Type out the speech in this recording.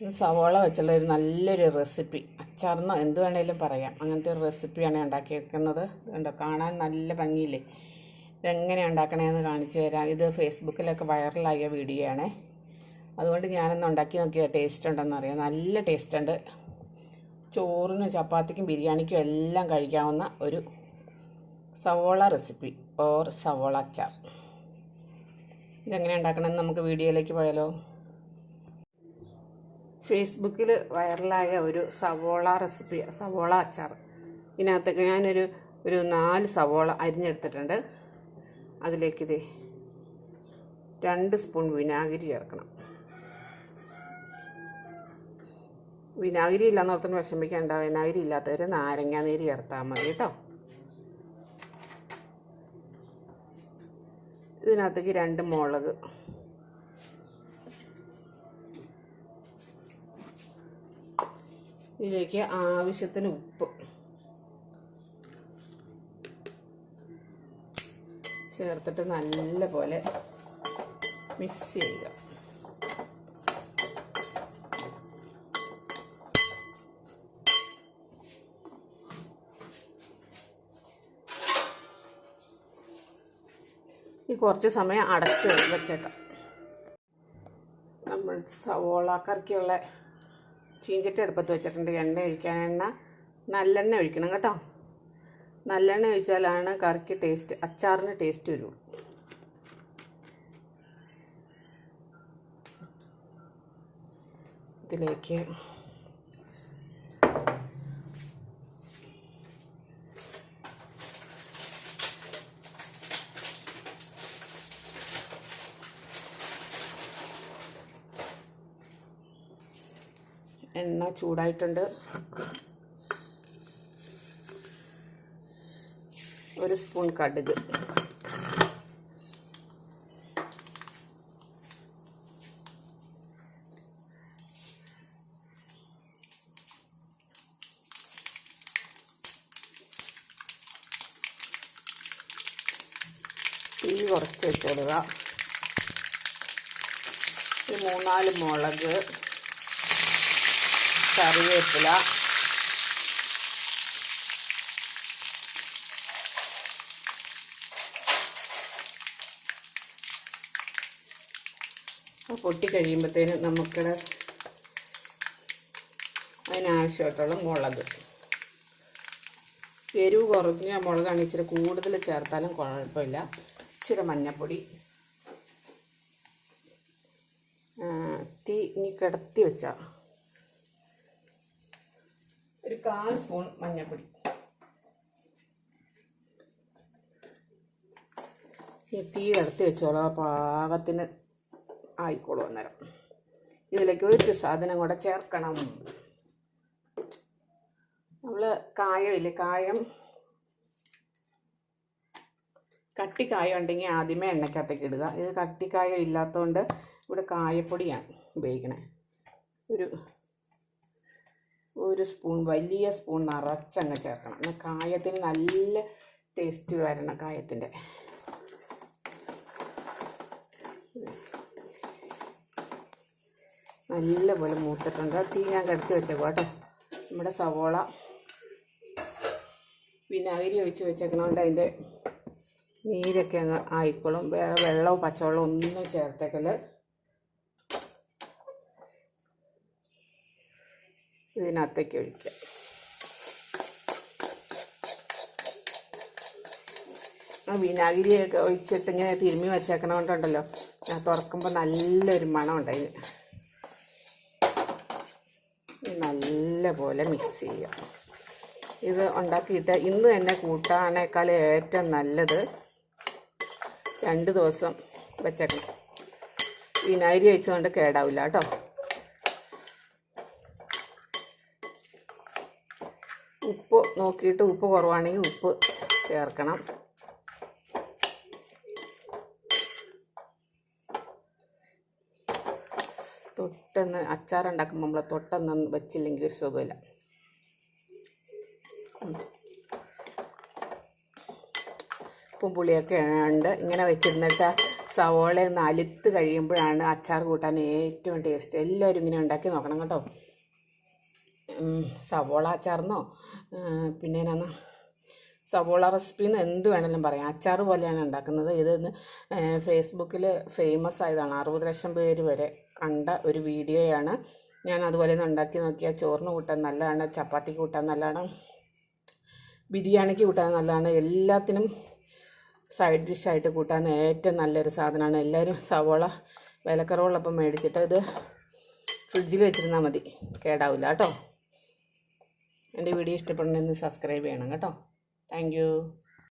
ഇത് സവോള വെച്ചുള്ള ഒരു നല്ലൊരു റെസിപ്പി. അച്ചാർന്നോ എന്ത് വേണേലും പറയാം. അങ്ങനത്തെ ഒരു റെസിപ്പിയാണ് ഉണ്ടാക്കിയിരിക്കുന്നത് കണ്ടോ? കാണാൻ നല്ല ഭംഗിയില്ലേ? ഇതെങ്ങനെ ഉണ്ടാക്കണമെന്ന് കാണിച്ചു തരാം. ഇത് ഫേസ്ബുക്കിലൊക്കെ വൈറലായ വീഡിയോ ആണേ അതുകൊണ്ട് ഞാനൊന്ന് ഉണ്ടാക്കി നോക്കിയ? ടേസ്റ്റ് ഉണ്ടെന്ന് അറിയാം? നല്ല ടേസ്റ്റ് ഉണ്ട്. ചോറിനും ചപ്പാത്തിക്കും ബിരിയാണിക്കും എല്ലാം കഴിക്കാവുന്ന ഒരു സവോള റെസിപ്പി. ഓർ സവോള അച്ചാർ. ഇതെങ്ങനെ ഉണ്ടാക്കണമെന്ന് നമുക്ക് വീഡിയോയിലേക്ക് പോയാലോ? ഫേസ്ബുക്കിൽ വൈറലായ ഒരു സവോള റെസിപ്പി സവോള അച്ചാർ ഇതിനകത്തേക്ക് ഞാനൊരു ഒരു നാല് സവോള അരിഞ്ഞെടുത്തിട്ടുണ്ട്. അതിലേക്ക് ഇത് രണ്ട് സ്പൂൺ വിനാഗിരി ചേർക്കണം. വിനാഗിരി ഇല്ലാന്ന് ഓർത്തിന് വിഷമിക്കണ്ട. വിനാഗിരി ഇല്ലാത്തവർ നാരങ്ങ നീര് ചേർത്താൽ മതി കേട്ടോ. ഇതിനകത്തേക്ക് രണ്ട് മുളക് ഇതിലേക്ക് ആവശ്യത്തിന് ഉപ്പ്. ചേർത്തിട്ട് നല്ല പോലെ മിക്സ് ചെയ്യുക. ഈ കുറച്ച് സമയം അടച്ച് വെച്ചേക്കാം. നമ്മൾ സവോള കറിക്കുള്ള ചീഞ്ചട്ടി അടുപ്പത്ത് വെച്ചിട്ടുണ്ട്. എണ്ണ ഒഴിക്കാൻ എണ്ണ നല്ലെണ്ണ ഒഴിക്കണം കേട്ടോ. നല്ലെണ്ണ ഒഴിച്ചാലാണ് കറിക്ക് ടേസ്റ്റ് അച്ചാറിന് ടേസ്റ്റ് വരുള്ളൂ. ഇതിലേക്ക് എണ്ണ ചൂടായിട്ടുണ്ട്. ഒരു സ്പൂൺ കടുക്. തീ കുറച്ച് വെച്ചിടുക ഒരു മൂന്നാൽ മുളക്. കറിവേപ്പില. പൊട്ടി കഴിയുമ്പോഴത്തേനും നമുക്കിടെ അതിനാവശ്യമായിട്ടുള്ള മുളക്. എരിവ് കുറഞ്ഞ മുളകാണ് ഇച്ചിരി കൂടുതൽ ചേർത്താലും കുഴപ്പമില്ല. ഇച്ചിരി മഞ്ഞൾപ്പൊടി തീ ഇനി കിടത്തി വെച്ചാൽ കാൽ സ്പൂൺ മഞ്ഞൾപ്പൊടി. ഈ തീ വെച്ചോളൂ. വെച്ചോളാം പാകത്തിന് ആയിക്കോളും അന്നേരം. ഇതിലേക്ക് ഒരു സാധനം കൂടെ ചേർക്കണം. നമ്മൾ കായമില്ലേ കായം. കട്ടിക്കായ ഉണ്ടെങ്കിൽ ആദ്യമേ എണ്ണയ്ക്കകത്തേക്ക് ഇടുക. ഇത് കട്ടിക്കായ ഇല്ലാത്തതുകൊണ്ട് ഇവിടെ കായപ്പൊടിയാണ് ഉപയോഗിക്കണേ. ഒരു ഒരു സ്പൂൺ വലിയ സ്പൂൺ നിറച്ചങ്ങ് ചേർക്കണം. എന്നാൽ കായത്തിന് നല്ല ടേസ്റ്റ് വരണം കായത്തിന്റെ. നല്ല പോലെ മൂത്തിട്ടുണ്ട് തീ ഞാൻ കടുത്ത് വെച്ചേക്കും കേട്ടോ. നമ്മുടെ സവോള വിനാഗിരി ഒഴിച്ച് വെച്ചേക്കണോണ്ട് അതിന്റെ നീരൊക്കെ അങ്ങ് ആയിക്കോളും. വേറെ വെള്ളവും പച്ചവെള്ളവും ഒന്നും ചേർത്തേക്കൽ ഇതിനകത്തേക്ക് ഒഴിക്കുക വിനാഗിരിയൊക്കെ ഒഴിച്ചിട്ട് ഇങ്ങനെ തിരുമ്മി വെച്ചേക്കണോണ്ടുണ്ടല്ലോ. ഞാൻ തുറക്കുമ്പോൾ നല്ലൊരു മണമുണ്ട് അതിന് നല്ല പോലെ മിക്സ് ചെയ്യുക ഇത് ഉണ്ടാക്കിയിട്ട് ഇന്ന് തന്നെ കൂട്ടാനേക്കാൾ ഏറ്റവും നല്ലത് രണ്ട് ദിവസം വെച്ചേക്കണം. വിനാഗിരി ഒഴിച്ചതുകൊണ്ട് കേടാവില്ല കേട്ടോ. ഉപ്പ് നോക്കിയിട്ട് ഉപ്പ് കുറവാണെങ്കിൽ ഉപ്പ് ചേർക്കണം. തൊട്ടെന്ന് അച്ചാറുണ്ടാക്കുമ്പോൾ നമ്മൾ തൊട്ടെന്ന് വെച്ചില്ലെങ്കിൽ ഒരു സുഖമില്ല ഉപ്പും പുളിയൊക്കെ ഉണ്ട് ഇങ്ങനെ വെച്ചിരുന്നിട്ട് സവോള ഒന്ന് അലുത്ത് കഴിയുമ്പോഴാണ് അച്ചാർ കൂട്ടാൻ ഏറ്റവും ടേസ്റ്റ്. എല്ലാവരും ഇങ്ങനെ ഉണ്ടാക്കി നോക്കണം കേട്ടോ. സവോള അച്ചാർന്നോ പിന്നെ എന്നാ സവോള റെസിപ്പി എന്ന് എന്ത് വേണമെങ്കിലും പറയാം. അച്ചാർ പോലെയാണ് ഉണ്ടാക്കുന്നത്. ഇത് ഫേസ്ബുക്കിൽ ഫേമസ് ആയതാണ്. അറുപത് ലക്ഷം പേര് വരെ കണ്ട ഒരു വീഡിയോയാണ്. ഞാൻ അതുപോലെ ഒന്ന് ഉണ്ടാക്കി നോക്കിയാൽ ചോറിന് കൂട്ടാൻ നല്ലതാണ് ചപ്പാത്തിക്ക് കൂട്ടാൻ നല്ലതാണ് ബിരിയാണിക്ക് കൂട്ടാൻ നല്ലതാണ്. എല്ലാത്തിനും സൈഡ് ഡിഷായിട്ട് കൂട്ടാൻ ഏറ്റവും നല്ലൊരു സാധനമാണ്. എല്ലാവരും സവോള വിലക്കറവുള്ളപ്പം മേടിച്ചിട്ട് ഇത് ഫ്രിഡ്ജിൽ വെച്ചിരുന്നാൽ മതി. കേടാവില്ല കേട്ടോ? എന്റെ വീഡിയോ ഇഷ്ടപ്പെടണമെന്ന് സബ്സ്ക്രൈബ് ചെയ്യണം കേട്ടോ. താങ്ക്